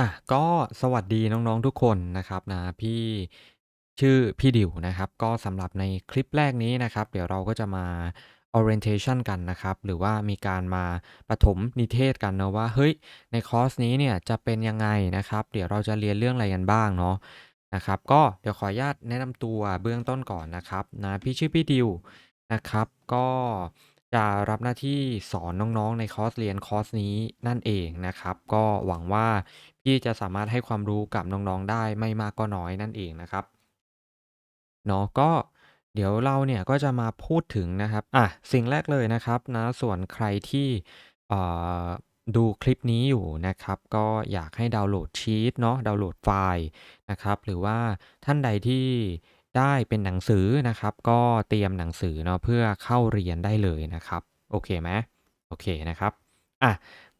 อะก็สวัสดีน้อง ๆ ทุกคนนะครับนะ พี่ชื่อพี่ดิวนะครับ ก็สำหรับในคลิปแรกนี้นะครับ เดี๋ยวเราก็จะมา Orientation กันนะครับ หรือว่ามีการมาประถมนิเทศกันเนาะว่า เฮ้ย ในคอร์สนี้เนี่ยจะเป็นยังไงนะครับ เดี๋ยวเราจะเรียนเรื่องอะไรกันบ้างเนาะนะครับ ก็เดี๋ยวขออนุญาตแนะนำตัวเบื้องต้นก่อนนะครับนะพี่ชื่อพี่ดิวนะครับ ก็จะรับหน้าที่สอนน้องๆในคอร์สเรียนคอร์สนี้นั่นเองนะครับ ก็หวังว่า พี่จะสามารถให้ความรู้กับน้องๆได้ไม่มากก็น้อยนั่นเองนะครับเนาะก็เดี๋ยวเราเนี่ยก็จะมาพูดถึงนะครับอะสิ่งแรกเลยนะครับนะส่วนใครที่ดูคลิปนี้อยู่นะครับ ก็อยากให้ดาวน์โหลดชีตเนาะดาวน์โหลดไฟล์นะครับ หรือว่าท่านใดที่ได้เป็นหนังสือนะครับ ก็เตรียมหนังสือเนาะเพื่อเข้าเรียนได้เลยนะครับ โอเคไหม?โอเคนะครับอะ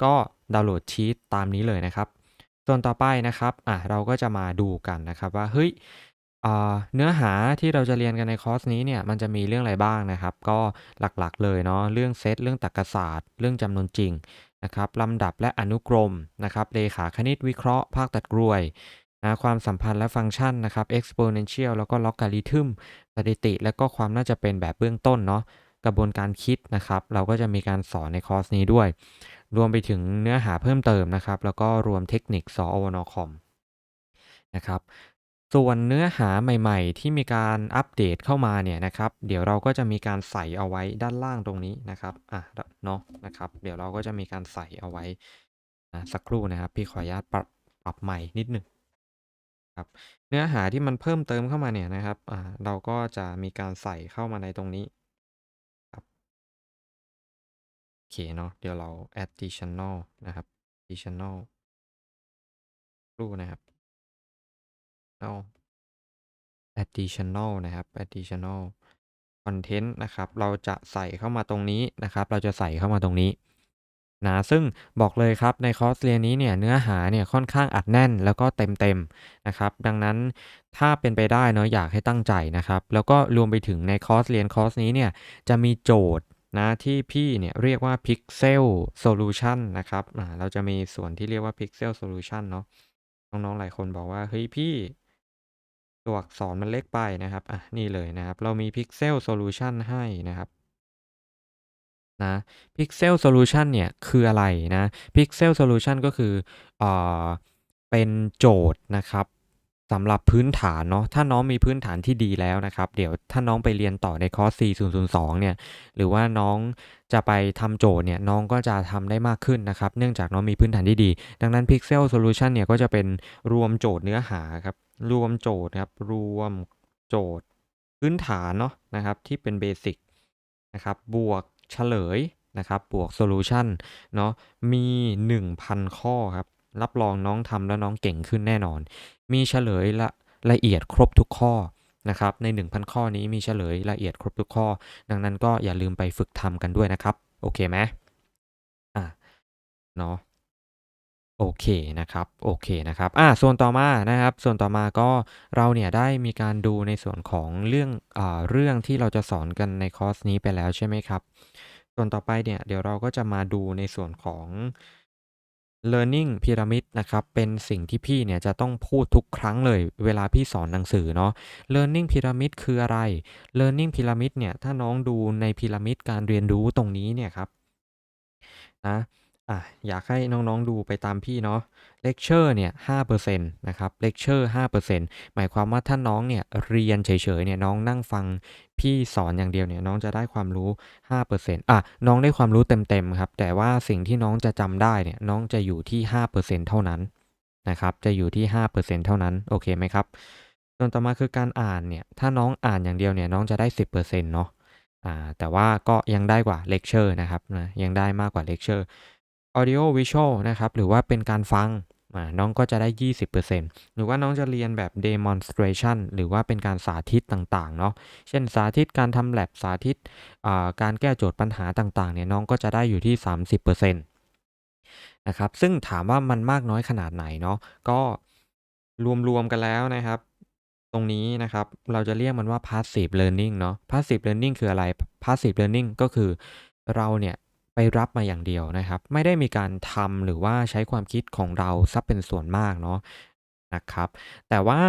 ก็ดาวน์โหลดชีตตามนี้เลยนะครับ ส่วนต่อไปนะครับอะเราก็จะมาดูกันนะครับว่าเฮ้ยเนื้อหาที่เราจะเรียนกันในคอร์สนี้เนี่ยมันจะมีเรื่องอะไรบ้างนะครับ ก็หลักๆเลยเนาะเรื่องเซตเรื่องตรรกศาสตร์ เรื่องจำนวนจริงนะครับลำดับและอนุกรมนะครับเรขาคณิตวิเคราะห์ภาคตัดกรวยนะความสัมพันธ์และฟังก์ชันนะครับ exponential แล้วก็ logarithm สถิติ และก็ความน่าจะเป็นแบบเบื้องต้นเนาะกระบวนการคิดนะครับ เราก็จะมีการสอนในคอร์สนี้ด้วย รวมไปถึงเนื้อหาเพิ่มเติมนะครับ แล้วก็รวมเทคนิคสอวนคอมนะครับส่วนเนื้อหาใหม่ๆ ที่มีการอัปเดตเข้ามาเนี่ยนะครับ เดี๋ยวเราก็จะมีการใส่เอาไว้ด้านล่างตรงนี้นะครับอะเนาะนะครับ เดี๋ยวเราก็จะมีการใส่เอาไว้นะสักครู่นะครับ พี่ขออนุญาตปรับปรับไมค์นิดหนึ่งครับเนื้อหาที่มันเพิ่มเติมเข้ามาเนี่ยนะครับอ่าเราก็จะมีการใส่เข้ามาในตรงนี้ เคเนาะเดี๋ยวเรา additional นะครับ additional รูนะครับอ้อ additional นะครับ additional คอนเทนต์นะครับ เราจะใส่เข้ามาตรงนี้นะครับ เราจะใส่เข้ามาตรงนี้นะซึ่งบอกเลยครับในคอร์สเรียนนี้เนี่ยเนื้อหาเนี่ยค่อนข้างอัดแน่นแล้วก็เต็มๆนะครับ ดังนั้นถ้าเป็นไปได้เนาะอยากให้ตั้งใจนะครับ แล้วก็รวมไปถึงในคอร์สเรียนคอร์สนี้เนี่ยจะมีโจทย์ นะที่พี่เนี่ยเรียกว่า Pixel Solution นะครับอ่าเราจะมีส่วนที่เรียกว่า Pixel Solution เนาะน้องๆหลายคนบอกว่า"เฮ้ยพี่ตัวอักษรมันเล็กไป"นะครับ อะ นี่เลยนะครับ เรามี Pixel Solution ให้นะครับนะ Pixel Solution เนี่ย คืออะไรนะ Pixel Solution ก็คือเอ่อเป็นโจทย์นะครับ สำหรับพื้นฐานเนาะถ้าน้องมีพื้นฐานที่ดีแล้วนะครับ เดี๋ยวถ้าน้องไปเรียนต่อในคอร์ส 4002 เนี่ย หรือว่าน้องจะไปทำโจทย์เนี่ยน้องก็จะทำได้มากขึ้นนะครับ เนื่องจากน้องมีพื้นฐานที่ดี ดังนั้น Pixel Solution เนี่ยก็จะเป็นรวมโจทย์เนื้อหาครับ รวมโจทย์ครับ รวมโจทย์ พื้นฐานเนาะนะครับที่เป็นเบสิกนะครับ บวกเฉลยนะครับ บวกโซลูชันเนาะมี 1,000 ข้อครับ รับรองน้องทำแล้วน้องเก่งขึ้นแน่นอน มีเฉลยละละเอียดครบทุกข้อนะครับใน 1,000 ข้อนี้มีเฉลยละเอียดครบทุกข้อ ดังนั้นก็อย่าลืมไปฝึกทำกันด้วยนะครับ โอเคไหม?อาเนาะโอเคนะครับโอเคนะครับอ่าส่วนต่อมานะครับ ส่วนต่อมาก็เราเนี่ยได้มีการดูในส่วนของเรื่องอ่าเรื่องที่เราจะสอนกันในคอร์สนี้ไปแล้วใช่ไหมครับ ส่วนต่อไปเนี่ยเดี๋ยวเราก็จะมาดูในส่วนของ Learning Pyramid นะครับเป็นสิ่งที่พี่เนี่ยจะต้องพูดทุกครั้งเลยเวลาพี่สอนหนังสือเนาะ Learning Pyramid คืออะไร? Learning Pyramid เนี่ยถ้าน้องดูในพีระมิดการเรียนรู้ตรงนี้เนี่ยครับนะ อะอยากให้น้องๆดูไปตามพี่เนาะเลกเชอร์เนี่ย5%นะครับเลกเชอร์5%หมายความว่าถ้าน้องเนี่ยเรียนเฉยๆเนี่ยน้องนั่งฟังพี่สอนอย่างเดียวเนี่ยน้องจะได้ความรู้5%อร์เอะน้องได้ความรู้เต็มๆครับ แต่ว่าสิ่งที่น้องจะจำได้เนี่ยน้องจะอยู่ที่5%เท่านั้นนะครับจะอยู่ที่5%เเท่านั้นโอเคไหมครับ?ส่วนต่อมาคือการอ่านเนี่ยถ้าน้องอ่านอย่างเดียวเนี่ยน้องจะได้10%เปอร์เซ็นต์เนาะอ่าแต่ว่าก็ยังได้กว่าเลกเชอร์นะครับนะยังได้มากกว่าเลกเชอร์ Audio Visual นะครับ หรือว่าเป็นการฟังน้องก็จะได้ 20%หรือว่าน้องจะเรียนแบบ Demonstration หรือว่าเป็นการสาธิตต่างๆ เนาะ เช่นสาธิตการทำ lab สาธิตการแก้โจทย์ปัญหาต่างๆ เนี่ยน้องก็จะได้อยู่ที่ 30%นะครับ ซึ่งถามว่ามันมากน้อยขนาดไหนเนาะ ก็รวมๆ กันแล้วนะครับ ตรงนี้นะครับ เราจะเรียกมันว่า Passive Learning เนาะ Passive Learning คืออะไร? Passive Learning ก็คือเราเนี่ย รับมาอย่างเดียวนะครับ ไม่ได้มีการทำหรือว่าใช้ความคิดของเราซับเป็นส่วนมากเนาะนะครับ แต่ว่า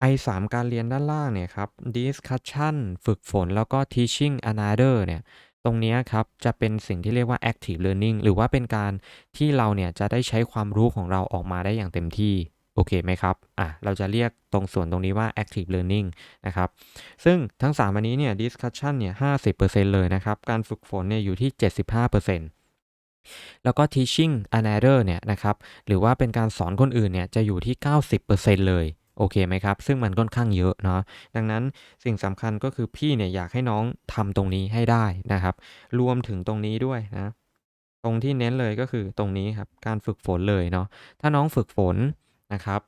ไอสามการเรียนด้านล่างเนี่ยครับ discussion ฝึกฝนแล้วก็ teaching another เนี่ย ตรงนี้ครับ จะเป็นสิ่งที่เรียกว่า active learning หรือว่าเป็นการที่เราเนี่ยจะได้ใช้ความรู้ของเราออกมาได้อย่างเต็มที่ โอเคไหมครับอะเราจะเรียกตรงส่วนตรงนี้ว่า active learning นะครับซึ่งทั้ง 3 อันนี้เนี่ย discussion เนี่ย50%เลยนะครับ การฝึกฝนเนี่ยอยู่ที่ 75%แล้วก็ teaching another เนี่ยนะครับ หรือว่าเป็นการสอนคนอื่นเนี่ยจะอยู่ที่ 90%เลย โอเคไหมครับ ซึ่งมันค่อนข้างเยอะเนาะ ดังนั้นสิ่งสำคัญก็คือพี่เนี่ยอยากให้น้องทำตรงนี้ให้ได้นะครับ รวมถึงตรงนี้ด้วยนะ ตรงที่เน้นเลยก็คือตรงนี้ครับ การฝึกฝนเลยเนาะ ถ้าน้องฝึกฝน นะครับ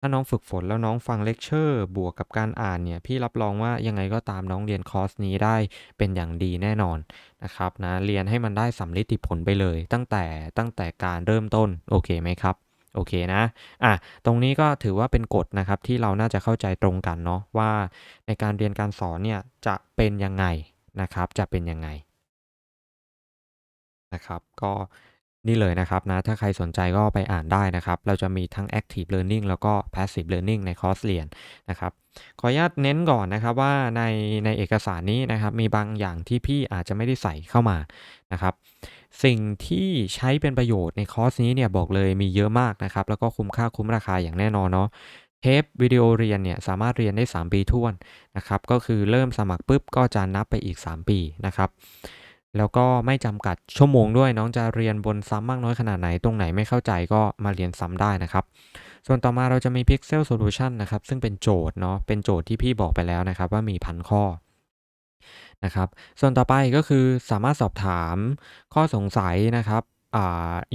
ถ้าน้องฝึกฝนแล้วน้องฟังเลคเชอร์บวกกับการอ่านเนี่ย พี่รับรองว่ายังไงก็ตามน้องเรียนคอร์สนี้ได้เป็นอย่างดีแน่นอนนะครับนะ เรียนให้มันได้สำลิดผลไปเลย ตั้งแต่ตั้งแต่การเริ่มต้น โอเคไหมครับโอเคนะ อะ ตรงนี้ก็ถือว่าเป็นกฎนะครับที่เราน่าจะเข้าใจตรงกันเนาะว่าในการเรียนการสอนเนี่ยจะเป็นยังไงนะครับ จะเป็นยังไงนะครับ ก็ นี่เลยนะครับนะถ้าใครสนใจก็ไปอ่านได้นะครับ เราจะมีทั้ง active learning แล้วก็ passive learning ในคอร์สเรียนนะครับขออนุญาตเน้นก่อนนะครับว่าในในเอกสารนี้นะครับมีบางอย่างที่พี่อาจจะไม่ได้ใส่เข้ามานะครับ สิ่งที่ใช้เป็นประโยชน์ในคอร์สนี้เนี่ยบอกเลยมีเยอะมากนะครับ แล้วก็คุ้มค่าคุ้มราคาอย่างแน่นอนเนาะเทปวิดีโอเรียนเนี่ยสามารถเรียนได้ 3 ปีท้วนนะครับ ก็คือเริ่มสมัครปุ๊บก็จะนับไปอีก 3 ปีนะครับ แล้วก็ไม่จำกัดชั่วโมงด้วยน้องจะเรียนบนซ้ำมากน้อยขนาดไหนตรงไหนไม่เข้าใจก็มาเรียนซ้ำได้นะครับ ส่วนต่อมาเราจะมี Pixel Solution นะครับ ซึ่งเป็นโจทย์เนาะเป็นโจทย์ที่พี่บอกไปแล้วนะครับ ว่ามีพันข้อนะครับส่วนต่อไปก็คือสามารถสอบถามข้อสงสัยนะครับอ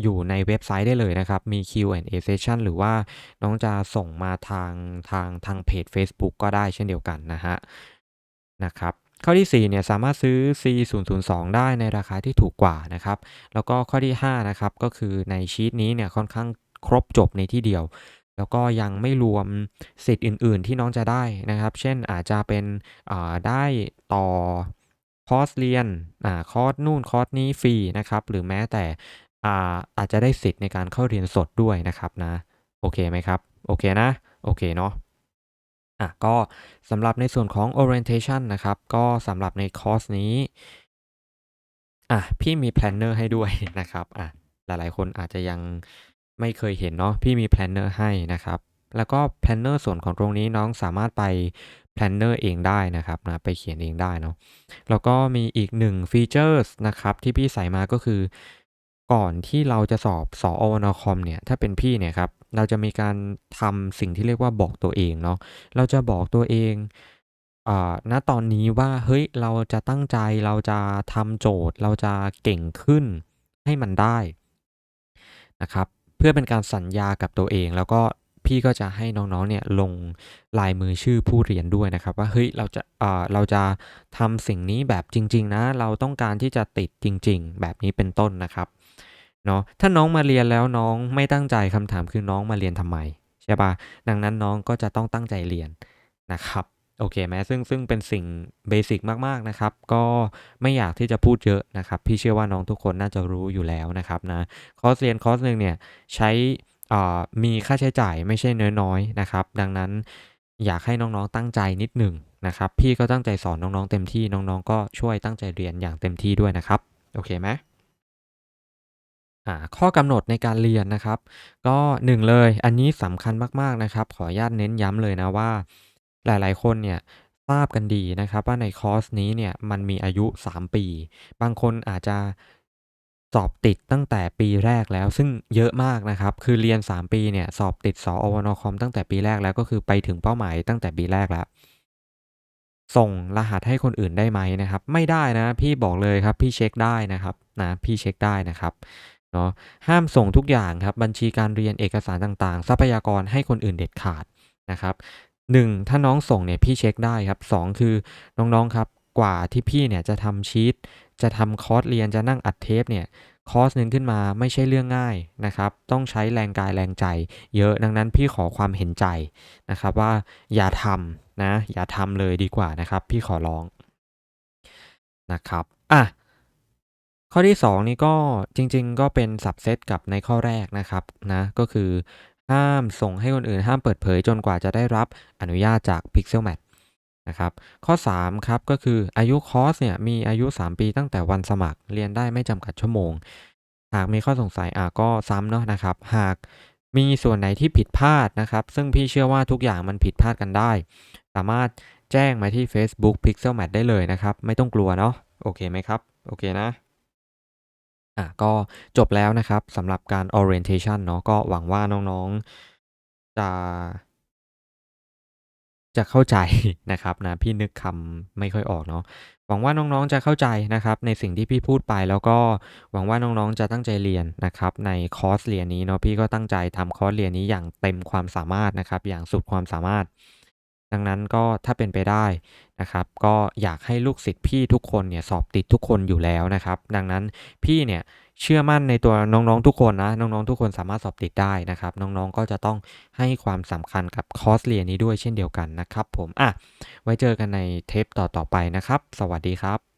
อยู่ในเว็บไซต์ได้เลยนะครับ มี Q&A session หรือว่าน้องจะส่งมาทางทางทางเพจ Facebook ก็ได้เช่นเดียวกันนะฮะนะครับ ข้อที่4เนี่ยสามารถซื้อ C002 ได้ในราคาที่ถูกกว่านะครับ แล้วก็ข้อที่5นะครับก็คือในชีตนี้เนี่ยค่อนข้างครบจบในที่เดียว แล้วก็ยังไม่รวมสิทธิ์อื่น ๆ ที่น้องจะได้นะครับ เช่นอาจจะเป็นได้ต่อคอร์สเรียนอคอร์สนู่นคอร์สนี้ฟรีนะครับ หรือแม้แต่อาอาจจะได้สิทธิ์ในการเข้าเรียนสดด้วยนะครับนะ โอเคไหมครับ โอเคนะ โอเคเนาะ อะก็สำหรับในส่วนของ orientation นะครับ ก็สำหรับในคอร์สนี้อะพี่มี planner ให้ด้วยนะครับอะหลายๆ คนอาจจะยังไม่เคยเห็นเนาะพี่มี planner ให้นะครับ แล้วก็ planner ส่วนของตรงนี้น้องสามารถไป planner เองได้นะครับนะไปเขียนเองได้เนาะแล้วก็มีอีกหนึ่งฟีเจอร์นะครับที่พี่ใส่มาก็คือ ก่อนที่เราจะสอบสอวนคอมเนี่ย ถ้าเป็นพี่เนี่ยครับ เราจะมีการทำสิ่งที่เรียกว่าบอกตัวเองเนาะ เราจะบอกตัวเองณตอนนี้ว่า เฮ้ย เราจะตั้งใจ เราจะทำโจทย์ เราจะเก่งขึ้นให้มันได้นะครับ เพื่อเป็นการสัญญากับตัวเอง แล้วก็พี่ก็จะให้น้องๆ เนี่ยลงลายมือชื่อผู้เรียนด้วยนะครับ ว่าเฮ้ยเราจะเเราจะทำสิ่งนี้แบบจริง ๆ นะ เราต้องการที่จะติดจริง ๆ แบบนี้เป็นต้นนะครับ เนาะถ้าน้องมาเรียนแล้วน้องไม่ตั้งใจคำถามคือน้องมาเรียนทำไมใช่ปะดังนั้นน้องก็จะต้องตั้งใจเรียนนะครับโอเคไหมซึ่งซึ่งเป็นสิ่งเบสิกมาก ๆ นะครับ ก็ไม่อยากที่จะพูดเยอะนะครับ พี่เชื่อว่าน้องทุกคนน่าจะรู้อยู่แล้วนะครับนะคอร์สเรียนคอร์สหนึ่งเนี่ยใช้มีค่าใช้จ่ายไม่ใช่น้อยๆนะครับ ดังนั้นอยากให้น้องๆตั้งใจนิดหนึ่งนะครับ พี่ก็ตั้งใจสอนน้องๆเต็มที่น้องๆ ก็ช่วยตั้งใจเรียนอย่างเต็มที่ด้วยนะครับ โอเคไหม ข้อกำหนดในการเรียนนะครับ ก็หนึ่งเลยอันนี้สำคัญมากๆนะครับ ขออนุญาตเน้นย้ำเลยนะว่า หลายๆ คนเนี่ยทราบกันดีนะครับ ว่าในคอร์สนี้เนี่ยมันมีอายุ 3 ปี บางคนอาจจะสอบติดตั้งแต่ปีแรกแล้ว ซึ่งเยอะมากนะครับ คือเรียน 3 ปีเนี่ยสอบติดสอวนคอมตั้งแต่ปีแรกแล้วก็คือไปถึงเป้าหมายตั้งแต่ปีแรกแล้วส่งรหัสให้คนอื่นได้ไหมนะครับ ไม่ได้นะ พี่บอกเลยครับพี่เช็คได้นะครับนะพี่เช็คได้นะครับ เนาะห้ามส่งทุกอย่างครับบัญชีการเรียนเอกสารต่างๆ ทรัพยากรให้คนอื่นเด็ดขาดนะครับ 1. ถ้าน้องส่งเนี่ยพี่เช็คได้ครับ 2. คือน้องๆครับกว่าที่พี่เนี่ยจะทำชีตจะทำคอร์สเรียนจะนั่งอัดเทปเนี่ยคอร์สหนึ่งขึ้นมาไม่ใช่เรื่องง่ายนะครับ ต้องใช้แรงกายแรงใจ เยอะดังนั้นพี่ขอความเห็นใจนะครับว่าอย่าทำนะอย่าทำเลยดีกว่านะครับ พี่ขอร้องนะครับอะ ข้อที่ 2 นี่ก็จริง ๆ ก็เป็น subset กับในข้อแรกนะครับนะก็คือห้ามส่งให้คนอื่นห้ามเปิดเผยจนกว่าจะได้รับอนุญาตจาก Pixelmat นะครับข้อ 3 ครับก็คืออายุคอร์สเนี่ยมีอายุ 3 ปีตั้งแต่วันสมัครเรียนได้ไม่จำกัดชั่วโมง หากมีข้อสงสัยอ่าก็ซ้ำเนาะนะครับ หากมีส่วนไหนที่ผิดพลาดนะครับ ซึ่งพี่เชื่อว่าทุกอย่างมันผิดพลาดกันได้ สามารถแจ้งมาที่ Facebook Pixelmat ได้เลยนะครับ ไม่ต้องกลัวเนาะโอเคไหมครับ?โอเคนะ อ่าก็จบแล้วนะครับสำหรับการ orientation เนาะก็หวังว่าน้องๆ จะ จะเข้าใจนะครับนะพี่นึกคำไม่ค่อยออกเนาะหวังว่าน้องๆจะเข้าใจนะครับ ในสิ่งที่พี่พูดไปแล้วก็หวังว่าน้องๆจะตั้งใจเรียนนะครับ ในคอร์สเรียนนี้เนาะพี่ก็ตั้งใจทำคอร์สเรียนนี้อย่างเต็มความสามารถนะครับ อย่างสุดความสามารถ ดังนั้นก็ถ้าเป็นไปได้นะครับก็อยากให้ลูกศิษย์พี่ทุกคนเนี่ยสอบติดทุกคนอยู่แล้วนะครับ ดังนั้นพี่เนี่ยเชื่อมั่นในตัวน้องๆทุกคนนะน้องๆทุกคนสามารถสอบติดได้นะครับ น้องๆก็จะต้องให้ความสำคัญกับคอร์สเรียนนี้ด้วยเช่นเดียวกันนะครับ ผมอะไว้เจอกันในเทปต่อๆไปนะครับ สวัสดีครับ